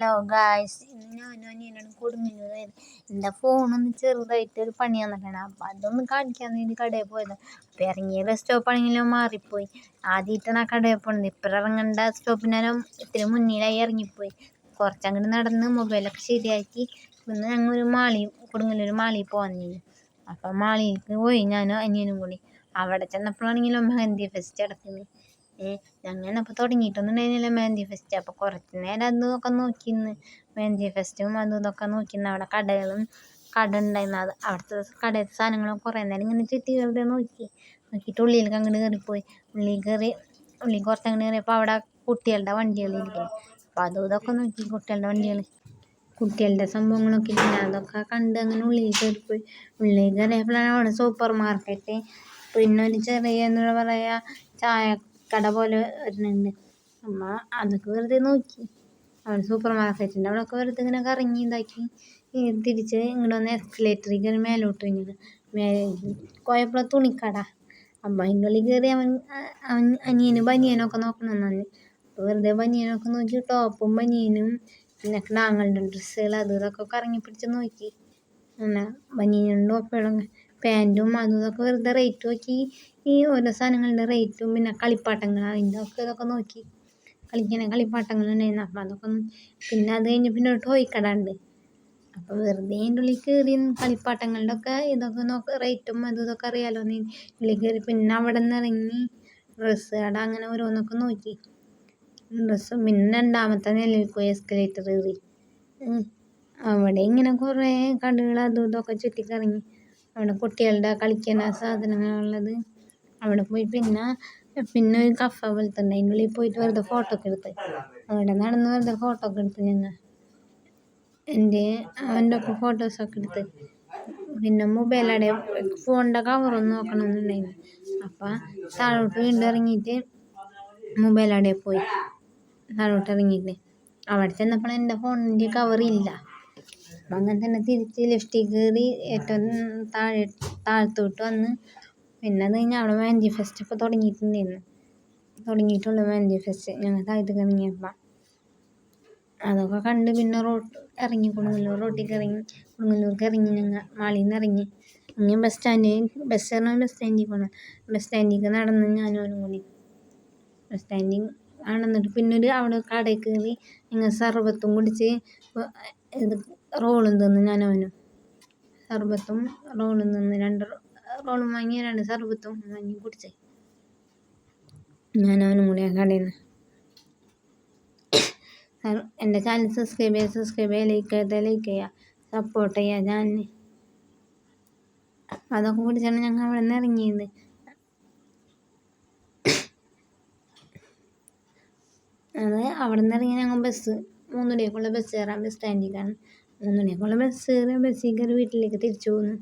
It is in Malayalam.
ഹലോ ഗായ്സ് ഞാനും അനിയനാണ് കൊടുങ്ങല്ലൂർ പോയത് എന്റെ ഫോണൊന്ന് ചെറുതായിട്ട് ഒരു പണി വന്നിട്ടാണ്. അപ്പം അതൊന്ന് കാണിക്കാൻ വേണ്ടി കടയിൽ പോയത്. അപ്പം ഇറങ്ങിയ ബസ് സ്റ്റോപ്പാണെങ്കിലും മാറിപ്പോയി. ആദ്യമായിട്ടാണ് ആ കടയിൽ പോണത്. ഇപ്പം ഇറങ്ങേണ്ട സ്റ്റോപ്പിനാലും ഇത്തിരി മുന്നിലായി ഇറങ്ങിപ്പോയി. കുറച്ചങ്ങോട്ട് നടന്ന് മൊബൈലൊക്കെ ശരിയാക്കി. ഇന്ന് ഞങ്ങൾ ഒരു മാളി കൊടുങ്ങല്ലൂർ മാളിയിൽ ചെയ്തു അപ്പം മാളിയിലേക്ക് പോയി ഞാനും അനിയനും കൂടി. അവിടെ ചെന്നപ്പോഴാണെങ്കിലും മെഹന്തി ഫെസ്റ്റ് നടക്കുന്നത് ഞങ്ങൾ അപ്പോൾ തുടങ്ങിയിട്ടൊന്നും ഉണ്ടായിരുന്നില്ല. മെഹന്തി ഫെസ്റ്റ് അപ്പോൾ കുറച്ച് നേരം അതൊക്കെ ഒക്കെ നിന്ന് മെഹന്തി ഫെസ്റ്റും അതും ഇതൊക്കെ നോക്കി നിന്ന് അവിടെ കടകളും കട ഉണ്ടായിരുന്നു. അത് അവിടുത്തെ കടയിലത്തെ സാധനങ്ങളും കുറേ നേരം ഇങ്ങനെ ചുറ്റി വെറുതെ നോക്കി. നോക്കിയിട്ട് ഉള്ളിലേക്ക് അങ്ങോട്ട് കയറിപ്പോയി. ഉള്ളിൽ കയറി ഉള്ളിൽ കുറച്ച് അങ്ങോട്ട് കയറിയപ്പോൾ അവിടെ കുട്ടികളുടെ വണ്ടികൾ ഇരിക്കുന്നു. അപ്പോൾ അതും ഇതൊക്കെ നോക്കി കുട്ടികളുടെ വണ്ടികൾ. കുട്ടികളുടെ സംഭവങ്ങളൊക്കെ ഇല്ല അതൊക്കെ കണ്ട് അങ്ങനെ ഉള്ളിൽ കയറിപ്പോയി. ഉള്ളിൽ കയറിയപ്പോഴാണ് അവിടെ സൂപ്പർ മാർക്കറ്റ് പിന്നെ ഒരു ചെറിയ എന്താ പറയുക ചായ കട പോലെ വരുന്നുണ്ട്. അമ്മ അതൊക്കെ വെറുതെ നോക്കി. അവിടെ സൂപ്പർ മാർക്കറ്റിന്റെ അവിടെയൊക്കെ വെറുതെ ഇങ്ങനെ കറങ്ങി ഇതാക്കി. തിരിച്ച് ഇങ്ങോട്ട് വന്ന് എസ്കലേറ്ററിൽ കയറി മേലോട്ട് കഴിഞ്ഞത് മേലെ കോയപ്പുള്ള തുണിക്കട. അപ്പം അതിന്റെ ഉള്ളിൽ കയറി അവൻ അവൻ അനിയന് ബനിയനൊക്കെ നോക്കണമെന്നാണ് അപ്പോൾ വെറുതെ ബനിയനൊക്കെ നോക്കി ടോപ്പും ബനിയനും പിന്നെ ആങ്ങളുടെ ഡ്രസ്സുകൾ അത് ഇതൊക്കെ കറങ്ങി പിടിച്ച് നോക്കി. അങ്ങനെ ബനിയനും ടോപ്പുകളും പാന്റും അതും വെറുതെ റേറ്റ് നോക്കി. ഈ ഓരോ സാധനങ്ങളുടെ റേറ്റും പിന്നെ കളിപ്പാട്ടങ്ങൾ അതിന്റെ ഒക്കെ ഇതൊക്കെ നോക്കി. കളിക്കുന്ന കളിപ്പാട്ടങ്ങളുണ്ടായിരുന്നു അപ്പോൾ അതൊക്കെ പിന്നെ അത് കഴിഞ്ഞ് പിന്നെ ഒരു ടോയ് കട ഉണ്ട്. അപ്പോൾ വെറുതെ അതിന്റെ ഉള്ളിൽ കയറി കളിപ്പാട്ടങ്ങളുടെ ഒക്കെ ഇതൊക്കെ നോക്കി റേറ്റും അതും ഇതൊക്കെ അറിയാലോ നീ. ഉള്ളിൽ കയറി പിന്നെ അവിടെ നിന്ന് ഇറങ്ങി ഡ്രസ്സ് കട അങ്ങനെ ഓരോന്നൊക്കെ നോക്കി. ഡ്രസ്സും പിന്നെ രണ്ടാമത്തെ നിലയിൽ പോയി എസ്കലേറ്റർ കയറി അവിടെ ഇങ്ങനെ കുറേ കടകൾ അതും ഇതൊക്കെ ചുറ്റിക്കറങ്ങി. അവിടെ കുട്ടികളുടെ കളിക്കുന്ന സാധനങ്ങളുള്ളത് അവിടെ പോയി. പിന്നെ പിന്നെ ഒരു കഫ പോലത്തെ ഉണ്ട്. അതിന്റെ ഉള്ളിൽ പോയിട്ട് വെറുതെ ഫോട്ടോ ഒക്കെ എടുത്ത്. അവിടെ നടന്ന് വെറുതെ ഫോട്ടോ ഒക്കെ എടുത്ത് ഞങ്ങൾ. എന്റെ അവന്റെ ഒക്കെ ഫോട്ടോസൊക്കെ എടുത്ത്. പിന്നെ മൊബൈലടെ ഫോണിന്റെ കവറൊന്നും നോക്കണമെന്നുണ്ടായിരുന്നു. അപ്പം താഴോട്ട് വീണ്ടും ഇറങ്ങിയിട്ട് മൊബൈലടെ പോയി. താഴോട്ട് ഇറങ്ങിയിട്ട്. അവിടെ ചെന്നപ്പോൾ എന്റെ ഫോണിന്റെ കവറില്ല അപ്പം അങ്ങനെ തന്നെ തിരിച്ച് ലെഫ്റ്റിൽ കയറി ഏറ്റവും താഴെ താഴത്തോട്ട് വന്ന് പിന്നെ അത് കഴിഞ്ഞ് അവിടെ മെഹന്തി ഫെസ്റ്റ് ഇപ്പോൾ തുടങ്ങിയിട്ടുണ്ടായിരുന്നു. തുടങ്ങിയിട്ടുള്ള മെഹന്തി ഫെസ്റ്റ് ഞങ്ങൾ താഴത്ത് ഇറങ്ങിയപ്പോൾ അതൊക്കെ കണ്ട് പിന്നെ റോഡ് ഇറങ്ങി കൊടുങ്ങല്ലൂർ റോട്ടിലേക്ക് ഇറങ്ങി കൊടുങ്ങല്ലൂർക്ക് ഇറങ്ങി ഞങ്ങൾ മാളിയിൽ നിന്ന് ഇറങ്ങി. ഇനി ബസ് സ്റ്റാൻഡിൽ ബസ് കയറണം ബസ് സ്റ്റാൻഡിൽ പോകണം ബസ് സ്റ്റാൻഡിലേക്ക് നടന്ന് ഞാനും അവനും കൂടി. ബസ് സ്റ്റാൻഡിൽ നടന്നിട്ട് പിന്നെ ഒരു അവിടെ കടയിൽ കയറി ഞങ്ങൾ സർബത്തും കുടിച്ച് ഇത് റോളും തിന്ന് ഞാനവനും. സർബത്തും റോളും തിന്ന്. രണ്ട് റോളും വാങ്ങി രണ്ട് സർബത്തും വാങ്ങി കുടിച്ച്. ഞാനവനും കൂടി ആ കടയിൽ നിന്ന്. എന്റെ ചാനൽ സബ്സ്ക്രൈബ് ചെയ്യുക സബ്സ്ക്രൈബ് ചെയ്യുക ലൈക്ക് ചെയ്താൽ ലൈക്ക് ചെയ്യുക സപ്പോർട്ട് ചെയ്യുക ചാനലിന് അതൊക്കെ കുടിച്ചാണ് ഞങ്ങൾ അവിടെ നിന്ന് ഇറങ്ങിയത്. അത് അവിടെ നിന്ന് ഇറങ്ങി ഞങ്ങൾ ബസ് മൂന്ന് മണിയൊക്കെയുള്ള ബസ് കയറാൻ ബസ് സ്റ്റാൻഡിലേക്കാണ് മൂന്ന് മണിയൊക്കെയുള്ള ബസ് കയറി ബസ്സിൽ കയറി വീട്ടിലേക്ക് തിരിച്ചു പോകുന്നു